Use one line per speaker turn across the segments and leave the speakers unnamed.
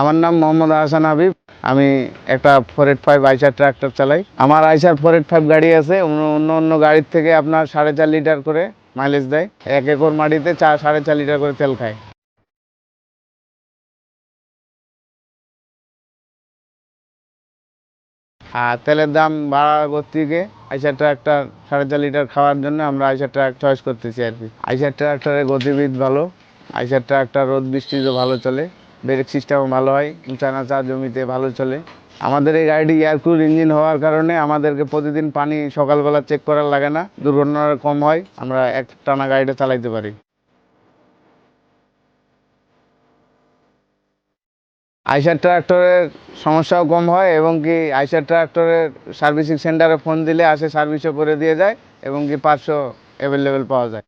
আমার নাম মোহাম্মদ আহসান হাবিব। আমি একটা four eight five Eicher tractor চালাই। আমার আইসার ফোর এইট ফাইভ গাড়ি আছে অন্য অন্য গাড়ির থেকে আপনার সাড়ে চার লিটার করে মাইলেজ দেয়। এক একর মাটিতে চার সাড়ে চার লিটার করে তেল খায়। আর তেলের দাম বাড়ার গতিকে আইসার ট্রাক্টর সাড়ে চার লিটার খাওয়ার জন্য আমরা আইসার ট্রাক চয়েস করতেছি আর কি। আইসার ট্রাক্টরের গতিবিদ ভালো, আইসার ট্রাক্টর রোদ বৃষ্টিতে ভালো চলে। ব্রেক সিস্টেমও ভালো হয় উঁচা নাচা জমিতে ভালো চলে। আমাদের এই গাড়িটি এয়ারকুল ইঞ্জিন হওয়ার কারণে আমাদেরকে প্রতিদিন পানি সকালবেলা চেক করার লাগে না দুর্ঘটনা কম হয়, আমরা এক টানা গাড়িটা চালাইতে পারি। আইসার ট্রাক্টরের সমস্যাও কম হয় এবং কি আইসার ট্রাক্টরের সার্ভিসিং সেন্টারে ফোন দিলে আসে সার্ভিসও করে দিয়ে যায় এবং কি পাঁচশো অ্যাভেলেবেল পাওয়া যায়।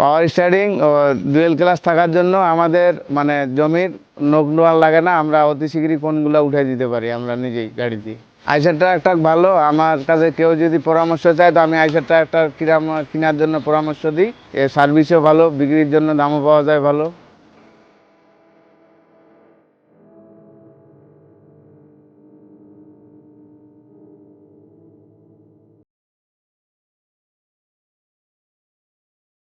পাওয়ার স্টারিং ও ডুয়েল ক্লাস থাকার জন্য আমাদের মানে জমির নোক নোয়ার লাগে না, আমরা অতি শীঘ্রই কোনগুলো উঠাই দিতে পারি আমরা নিজেই গাড়ি দিয়ে আইসার ট্রাক্টর ভালো, আমার কাছে কেউ যদি পরামর্শ চায় তো আমি আইসার ট্রাক্টর কিনা কেনার জন্য পরামর্শ দিই। এর সার্ভিসও ভালো, বিক্রির জন্য দামও পাওয়া যায় ভালো।